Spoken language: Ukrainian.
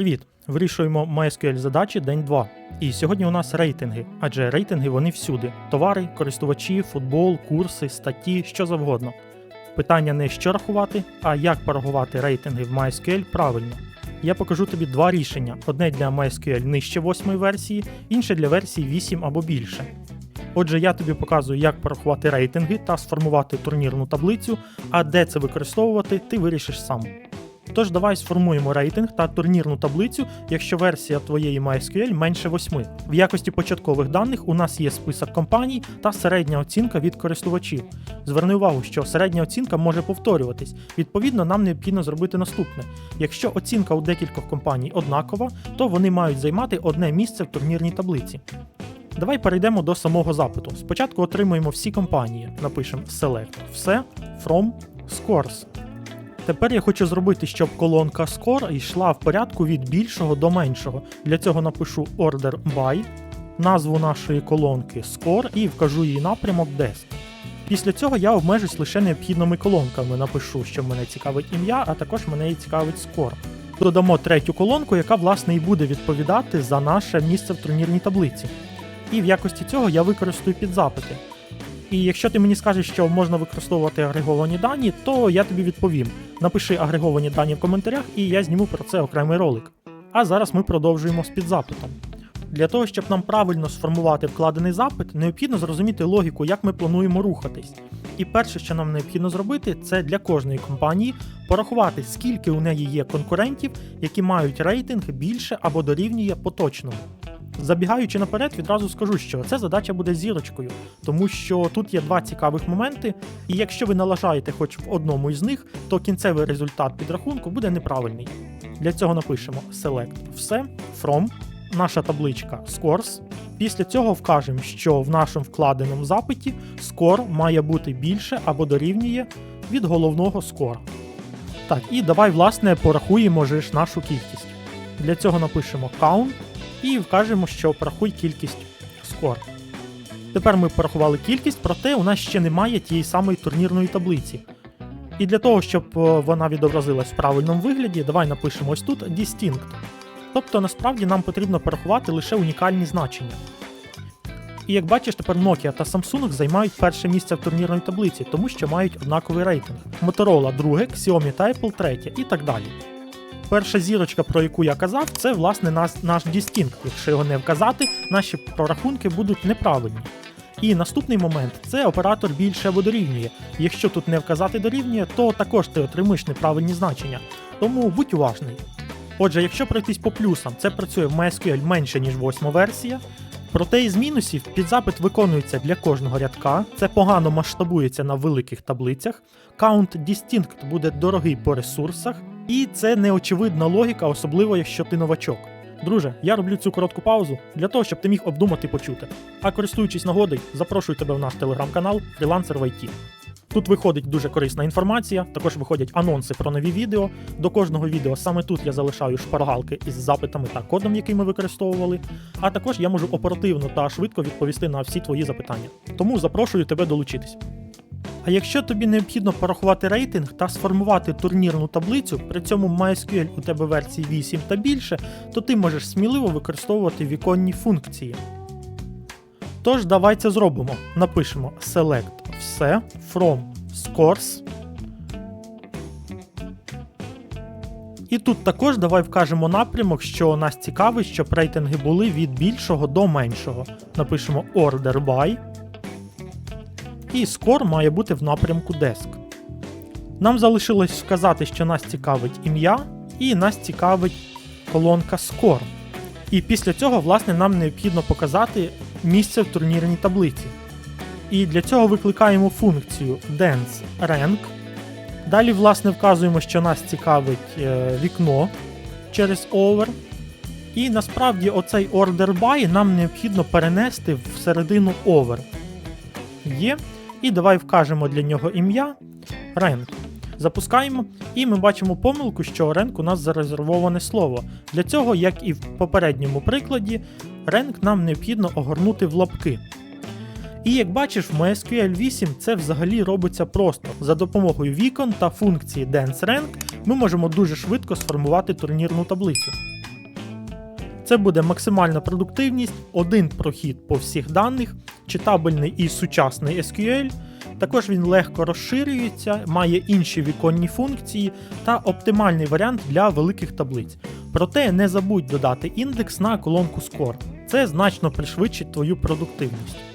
Привіт! Вирішуємо MySQL задачі день 2. І сьогодні у нас рейтинги, адже рейтинги вони всюди: товари, користувачі, футбол, курси, статті, що завгодно. Питання не що рахувати, а як порахувати рейтинги в MySQL правильно. Я покажу тобі два рішення: одне для MySQL нижче 8 версії, інше для версії 8 або більше. Отже, я тобі показую, як порахувати рейтинги та сформувати турнірну таблицю, а де це використовувати, ти вирішиш сам. Тож давай сформуємо рейтинг та турнірну таблицю, якщо версія твоєї MySQL менше 8. В якості початкових даних у нас є список компаній та середня оцінка від користувачів. Зверни увагу, що середня оцінка може повторюватись. Відповідно, нам необхідно зробити наступне: якщо оцінка у декількох компаній однакова, то вони мають займати одне місце в турнірній таблиці. Давай перейдемо до самого запиту. Спочатку отримуємо всі компанії. Напишемо select все from scores. Тепер я хочу зробити, щоб колонка score йшла в порядку від більшого до меншого. Для цього напишу order by, назву нашої колонки score і вкажу її напрямок desk. Після цього я обмежусь лише необхідними колонками. Напишу, що мене цікавить ім'я, а також мене і цікавить score. Додамо третю колонку, яка власне і буде відповідати за наше місце в турнірній таблиці. І в якості цього я використаю підзапити. І якщо ти мені скажеш, що можна використовувати агреговані дані, то я тобі відповім. Напиши агреговані дані в коментарях, і я зніму про це окремий ролик. А зараз ми продовжуємо з підзапитом. Для того, щоб нам правильно сформувати вкладений запит, необхідно зрозуміти логіку, як ми плануємо рухатись. І перше, що нам необхідно зробити, це для кожної компанії порахувати, скільки у неї є конкурентів, які мають рейтинг більше або дорівнює поточному. Забігаючи наперед, відразу скажу, що ця задача буде зірочкою, тому що тут є два цікавих моменти, і якщо ви налажаєте хоч в одному із них, то кінцевий результат підрахунку буде неправильний. Для цього напишемо select все from, наша табличка scores. Після цього вкажемо, що в нашому вкладеному запиті score має бути більше або дорівнює від головного score. Так, і давай, власне, порахуємо ж нашу кількість. Для цього напишемо count і вкажемо, що порахуй кількість скор. Тепер ми порахували кількість, проте у нас ще немає тієї самої турнірної таблиці. І для того, щоб е, вона відобразилась в правильному вигляді, давай напишемо ось тут distinct. Тобто насправді нам потрібно порахувати лише унікальні значення. І як бачиш, тепер Nokia та Samsung займають перше місце в турнірній таблиці, тому що мають однаковий рейтинг. Motorola друге, Xiaomi та Apple третє і так далі. Перша зірочка, про яку я казав, це власне наш, наш дістінг. Якщо його не вказати, наші прорахунки будуть неправильні. І наступний момент це оператор більше або дорівнює. Якщо тут не вказати дорівнює, то також ти отримуєш неправильні значення. Тому будь уважний. Отже, якщо пройтись по плюсам, це працює в MySQL менше, ніж 8 версія. Проте із мінусів підзапит виконується для кожного рядка, це погано масштабується на великих таблицях. Count Distinct буде дорогий по ресурсах, і це неочевидна логіка, особливо якщо ти новачок. Друже, я роблю цю коротку паузу для того, щоб ти міг обдумати почути. А користуючись нагодою, запрошую тебе в наш телеграм-канал Фрілансер в IT. Тут виходить дуже корисна інформація, також виходять анонси про нові відео. До кожного відео саме тут я залишаю шпаргалки із запитами та кодом, який ми використовували. А також я можу оперативно та швидко відповісти на всі твої запитання. Тому запрошую тебе долучитись. А якщо тобі необхідно порахувати рейтинг та сформувати турнірну таблицю, при цьому MySQL у тебе версії 8 та більше, то ти можеш сміливо використовувати віконні функції. Тож давай це зробимо. Напишемо select все from scores. І тут також давай вкажемо напрямок, що нас цікавить, щоб рейтинги були від більшого до меншого. Напишемо order by. І score має бути в напрямку desk. Нам залишилось вказати, що нас цікавить ім'я, і нас цікавить колонка score. І після цього, власне, нам необхідно показати місце в турнірній таблиці. І для цього викликаємо функцію dance rank. Далі, власне, вказуємо, що нас цікавить е, вікно через over. І насправді оцей order by нам необхідно перенести в середину over. Є. І давай вкажемо для нього ім'я rank. Запускаємо, і ми бачимо помилку, що rank у нас зарезервоване слово. Для цього, як і в попередньому прикладі, rank нам необхідно огорнути в лапки. І як бачиш, в MySQL 8 це взагалі робиться просто. За допомогою вікон та функції DanceRank ми можемо дуже швидко сформувати турнірну таблицю. Це буде максимальна продуктивність, один прохід по всіх даних, читабельний і сучасний SQL. Також він легко розширюється, має інші віконні функції та оптимальний варіант для великих таблиць. Проте не забудь додати індекс на колонку Score. Це значно пришвидшить твою продуктивність.